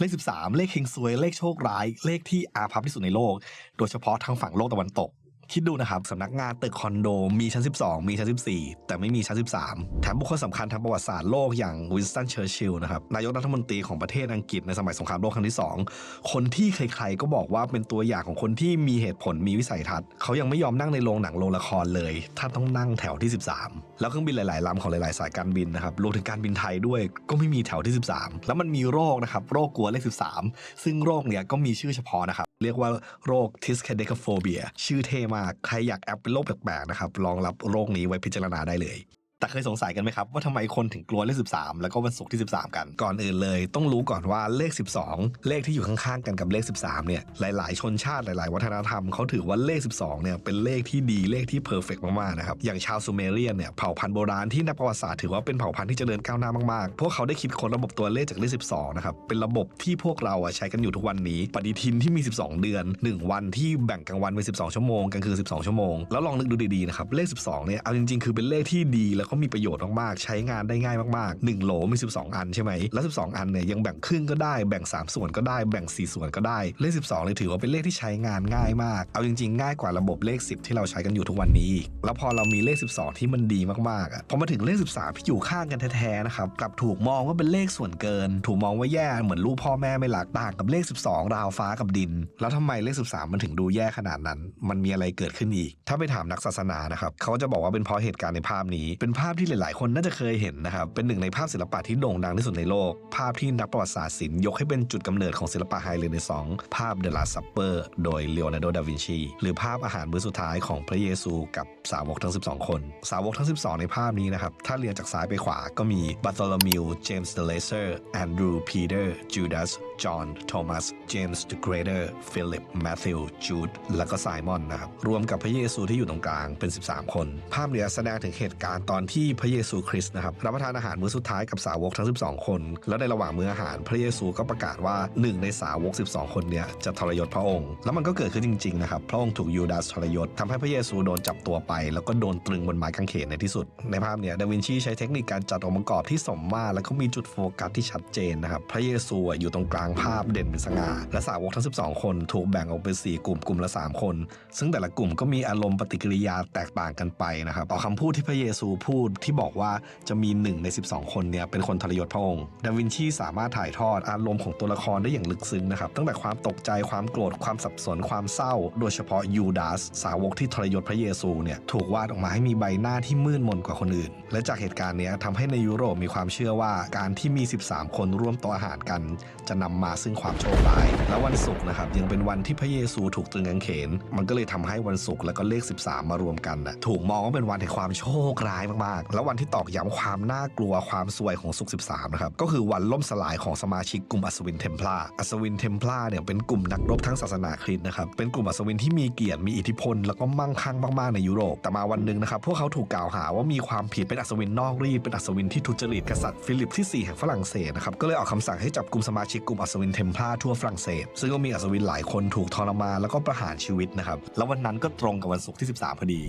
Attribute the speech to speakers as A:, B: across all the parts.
A: เลข 13 เลขเฮงซวย เลขโชคร้าย เลขที่อาภัพที่สุดในโลก โดยเฉพาะทางฝั่งโลกตะวันตก คิดดูนะครับสำนักงานตึกคอนโดมีชั้น 12 มีชั้น 14 แต่ไม่มีชั้น 13 แถมบุคคลสำคัญทางประวัติศาสตร์โลกอย่างวินสตันเชอร์ชิลล์นะครับนายกรัฐมนตรีของประเทศอังกฤษในสมัยสงครามโลกครั้งที่ 2 คนที่ใครๆก็บอกว่าเป็นตัวอย่างของคนที่มีเหตุผลมีวิสัยทัศน์เขายังไม่ยอมนั่งในโรงหนังโรงละครเลย ถ้าต้องนั่งแถวที่ 13 แล้วเครื่องบินหลายๆลำของหลายๆ สายการบินนะครับรวมถึงการบินไทยด้วยก็ไม่มีแถวที่ 13 แล้วมันมีโรคนะครับโรคกลัวเลข 13 ซึ่งโรคเนี้ยก็มีชื่อเฉพาะนะครับเรียกว่าโรค t i s c a d e c a p h o b i a ชื่อเท่มากใครอยากแอปเป็นโรคแปลกๆนะครับลองรับโรคนี้ไว้พิจารณาได้เลย แต่เคยสงสัยกันไหมครับว่าทำไมคนถึงกลัวเลข 13 แล้วก็วันศุกร์ที่ 13 กัน ก่อนอื่นเลย ต้องรู้ก่อนว่าเลข 12 เลขที่อยู่ข้างๆกันกับเลข 13 เนี่ยหลายๆ ชนชาติหลายๆ วัฒนธรรมเขาถือว่าเลข 12 เนี่ยเป็นเลขที่ดีเลขที่เพอร์เฟกมากๆนะครับอย่างชาวซูเมเรียนเนี่ยเผ่าพันธุ์โบราณที่นักประวัติศาสตร์ถือว่าเป็นเผ่าพันธุ์ที่เจริญก้าวหน้ามากๆ พวกเขาได้คิดค้นระบบตัวเลขจากเลข 12 นะครับเป็นระบบที่พวกเราอะใช้กันอยู่ทุกวันนี้ ปฏิทินที่มี 12 เดือน 1 วันที่แบ่งกลางวันเป็น 12 ชั่วโมงกลางคืน 12 ชั่วโมงแล้วลองนึกดูดีๆนะครับเลข 12 เนี่ยเอาจริงๆ คือเป็นเลขที่ดีแล้วก็มีประโยชน์มากๆ ใช้งานได้ง่ายมากๆ 1โหลมี 12 อันใช่ไหม แล้ว 12 อันเนี่ยยังแบ่งครึ่งก็ได้ แบ่ง 3 ส่วนก็ได้ แบ่ง 4 ส่วนก็ได้ เลข 12 เลยถือว่าเป็นเลขที่ใช้งานง่ายมาก เอาจริง ๆ ง่ายกว่าระบบเลข 10 ที่เราใช้กันอยู่ทุกวันนี้ แล้วพอเรามีเลข 12 ที่มันดีมากๆอะ พอมาถึงเลข 13 ที่อยู่ข้างกันแท้ๆ นะครับ กลับถูกมองว่าเป็นเลขส่วนเกิน ถูกมองว่าแย่เหมือนลูกพ่อแม่ไม่รักต่างกับเลข 12 ราวฟ้ากับดิน แล้วทำไมเลข 13 มันถึงดูแย่ขนาดนั้น มันมีอะไรเกิดขึ้นอีก ถ้าไปถามนักศาสนานะครับเขาจะบอกว่าเป็นเพราะเหตุการณ์ในภาพนี้เป็นภาพที่หลาย ๆ คนน่าจะเคยเห็นนะครับ เป็นหนึ่งในภาพศิลปะที่โด่งดังที่สุดในโลก ภาพที่นักประวัติศาสตร์ศิลป์ยกให้เป็นจุดกำเนิดของศิลปะไฮเรเนซองภาพ The Last Supper โดยเลโอนาร์โด ดาวินชี หรือภาพอาหารมื้อสุดท้ายของพระเยซูกับสาวกทั้ง 12 คน สาวกทั้ง 12 ในภาพนี้นะครับ ถ้าเรียงจากซ้ายไปขวาก็มีบัตโตลมิวเจมส์เดเลเซอร์แอนดรูพีเตอร์จูดาสจอห์นโทมัสเจมส์เดอะเกรเตอร์ฟิลิปแมทธิวจูดและก็ไซมอนนะครับรวมกับพระเยซูที่อยู่ตรงกลางเป็น 13 คน ภาพเนี้ยแสดงถึงเหตุการณ์ตอนที่พระเยซูคริสต์นะครับรับประทานอาหารมื้อสุดท้ายกับสาวกทั้ง 12 คน แล้วในระหว่างมื้ออาหาร พระเยซูก็ประกาศว่าหนึ่งในสาวก 12 คนเนี้ยจะทรยศพระองค์ แล้วมันก็เกิดขึ้นจริงๆนะครับพระองค์ถูกยูดาสทรยศทำให้พระเยซูโดนจับตัวไป แล้วก็โดนตรึงบนไม้กางเขนในที่สุด ในภาพเนี้ยดาวินชีใช้เทคนิคการจัดองค์ประกอบที่สมมาตรแล้วก็มีจุดโฟกัสที่ชัดเจนนะครับพระเยซูอยู่ตรงกลางภาพเด่นเป็นสง่าและสาวกทั้ง 12 คนถูกแบ่งออกเป็น4กลุ่มกลุ่มละ 3 คน ซึ่งแต่ละกลุ่มก็มีอารมณ์ปฏิกิริยาแตกต่างกันไปนะครับต่อคำพูดที่พระเยซูพูดที่บอกว่าจะมีหนึ่งใน 12 คนเนี่ยเป็นคนทรยศพระองค์ ดาวินชีสามารถถ่ายทอดอารมณ์ของตัวละครได้อย่างลึกซึ้งนะครับ ตั้งแต่ความตกใจความโกรธความสับสนความเศร้า โดยเฉพาะยูดาสสาวกที่ทรยศพระเยซูเนี่ยถูกวาดออกมาให้มีใบหน้าที่มืดมนกว่าคนอื่น และจากเหตุการณ์เนี้ยทำให้ในยุโรปมีความเชื่อว่าการที่มี 13 คนร่วมโต๊ะอาหารกัน จะนำมาซึ่งความโชคร้าย และวันศุกร์นะครับยังเป็นวันที่พระเยซูถูกตรึงกางเขน มันก็เลยทำให้วันศุกร์แล้วก็เลข 13 มารวมกันนะถูกมองว่าเป็นวันแห่งความโชคร้ายมากๆ แล้ววันที่ตอกย้ำความน่ากลัวความซวยของศุกร์13 นะครับ ก็คือวันล่มสลายของสมาชิกกลุ่มอัศวินเทมพลาอัศวินเทมพลาเนี่ยเป็นกลุ่มนักรบทั้งศาสนาคริสต์นะครับ เป็นกลุ่มอัศวินที่มีเกียรติ มีอิทธิพล แล้วก็มั่งคั่งมากๆในยุโรป แต่มาวันหนึ่งนะครับ พวกเขาถูกกล่าวหาว่ามีความผิดเป็นอัศวินนอกรีด เป็นอัศวินที่ทุจริต กษัตริย์ฟิลิปที่ 4 แห่งฝรั่งเศสนะครับ ก็เลยออกคำสั่งให้จับกลุ่มสมาชิกกลุ่มอัศวินเทมพลาทั่วฝรั่งเศส ซึ่งก็มีอัศวินหลายคนถูกทรมานแล้วก็ประหารชีวิตนะครับ แล้ววันนั้นก็ตรงกับวันศุกร์ที่ 13พอดี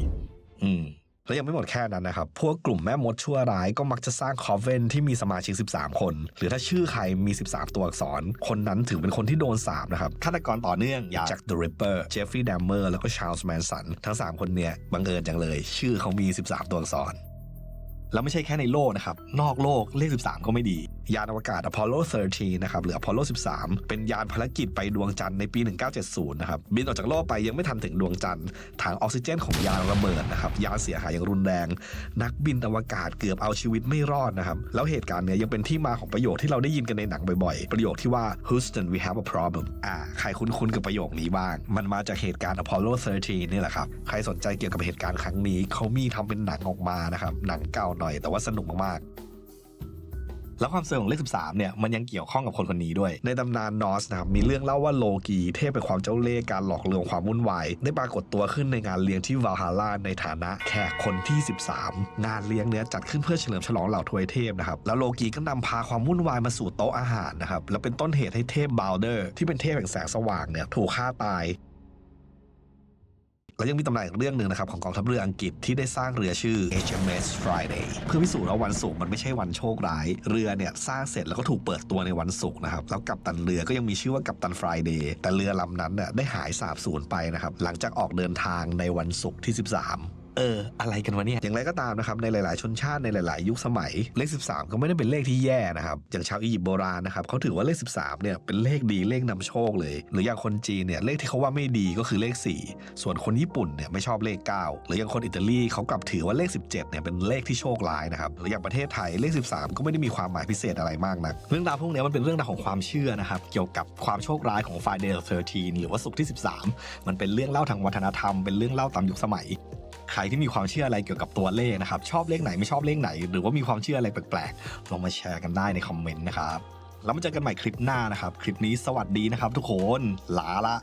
A: อืม แล้วยังไม่หมดแค่นั้นนะครับ พวกกลุ่มแม่มดชั่วร้ายก็มักจะสร้างคอฟเวนที่มีสมาชิก 13 คน หรือถ้าชื่อใครมี 13 ตัวอักษร คนนั้นถือเป็นคนที่โดนสาปนะครับฆาตกรต่อเนื่องอย่างแจ็คเดอะริปเปอร์เจฟฟรีย์ดัมเมอร์แล้วก็ชาร์ลส์แมนสันทั้ง 3 คนเนี่ยบังเอิญจังเลย ชื่อเขามี 13 ตัวอักษรแล้วไม่ใช่แค่ในโลกนะครับ นอกโลกเลข 13 ก็ไม่ดี ยานอวกาศอพอลโล 13 นะครับหรืออพอลโล 13 เป็นยานภารกิจไปดวงจันทร์ในปี 1970 นะครับ บินออกจากโลกไปยังไม่ทันถึงดวงจันทร์ถังออกซิเจนของยานระเบิดนะครับ ยานเสียหายอย่างรุนแรง นักบินอวกาศเกือบเอาชีวิตไม่รอดนะครับ แล้วเหตุการณ์เนี้ยยังเป็นที่มาของประโยคที่เราได้ยินกันในหนังบ่อยๆ ประโยคที่ว่า Houston we have a problem อ่าใครคุ้นๆกับประโยคนี้บ้าง มันมาจากเหตุการณ์ Apollo 13 นี่แหละครับ ใครสนใจเกี่ยวกับเหตุการณ์ครั้งนี้เขามีทำเป็นหนังออกมานะครับ หนังเก่าหน่อยแต่ว่าสนุกมากๆ แล้วความเซอร์ของเลข 13 เนี่ยมันยังเกี่ยวข้องกับคนคนนี้ด้วย ในตำนานนอสนะครับมีเรื่องเล่าว่าโลกีเทพเป็นความเจ้าเล่ห์การหลอกลวงความวุ่นวายได้ปรากฏตัวขึ้นในงานเลี้ยงที่วาฮาร่าในฐานะแขกคนที่ 13 งานเลี้ยงเนี้ยจัดขึ้นเพื่อเฉลิมฉลองเหล่าทวยเทพนะครับแล้วโลกีก็นำพาความวุ่นวายมาสู่โต๊ะอาหารนะครับแล้วเป็นต้นเหตุให้เทพบาวเดอร์ที่เป็นเทพแห่งแสงสว่างเนี่ยถูกฆ่าตาย แล้วยังมีตำนานอีกเรื่องหนึ่งนะครับของกองทัพเรืออังกฤษที่ได้สร้างเรือชื่อ HMS Friday เพื่อพิสูจน์ว่าวันศุกร์มันไม่ใช่วันโชคร้าย เรือเนี่ยสร้างเสร็จแล้วก็ถูกเปิดตัวในวันศุกร์นะครับแล้วกัปตันเรือก็ยังมีชื่อว่ากัปตัน Friday แต่เรือลำนั้นน่ยได้หายสาบสูญไปนะครับหลังจากออกเดินทางในวันศุกร์ที่ 13 เออ อะไรกันวะเนี่ย อย่างไรก็ตามนะครับ ในหลาย ๆ ชนชาติในหลาย ๆ ยุคสมัย เลข 13 ก็ไม่ได้เป็นเลขที่แย่นะครับ อย่างชาวอียิปต์โบราณนะครับเขาถือว่าเลข 13 เนี่ยเป็นเลขดีเลขนำโชคเลย หรืออย่างคนจีนเนี่ยเลขที่เขาว่าไม่ดีก็คือเลข 4 ส่วนคนญี่ปุ่นเนี่ยไม่ชอบเลข 9 หรืออย่างคนอิตาลีเขากลับถือว่าเลข 17 เนี่ยเป็นเลขที่โชคร้ายนะครับหรืออย่างประเทศไทยเลข 13 ก็ไม่ได้มีความหมายพิเศษอะไรมากนัก เรื่องราวพวกนี้มันเป็นเรื่องราวของความเชื่อนะครับเกี่ยวกับความโชคร้ายของ Friday the 13หรือว่าศุกร์ที่ 13 มันเป็นเรื่องเล่าทางวัฒนธรรมเป็นเรื่องเล่าตามยุคสมัย ใครที่มีความเชื่ออะไรเกี่ยวกับตัวเลขนะครับ ชอบเลขไหนไม่ชอบเลขไหน หรือว่ามีความเชื่ออะไรแปลกๆลองมาแชร์กันได้ในคอมเมนต์นะครับแล้วมาเจอกันใหม่คลิปหน้านะครับ คลิปนี้สวัสดีนะครับทุกคนลาละ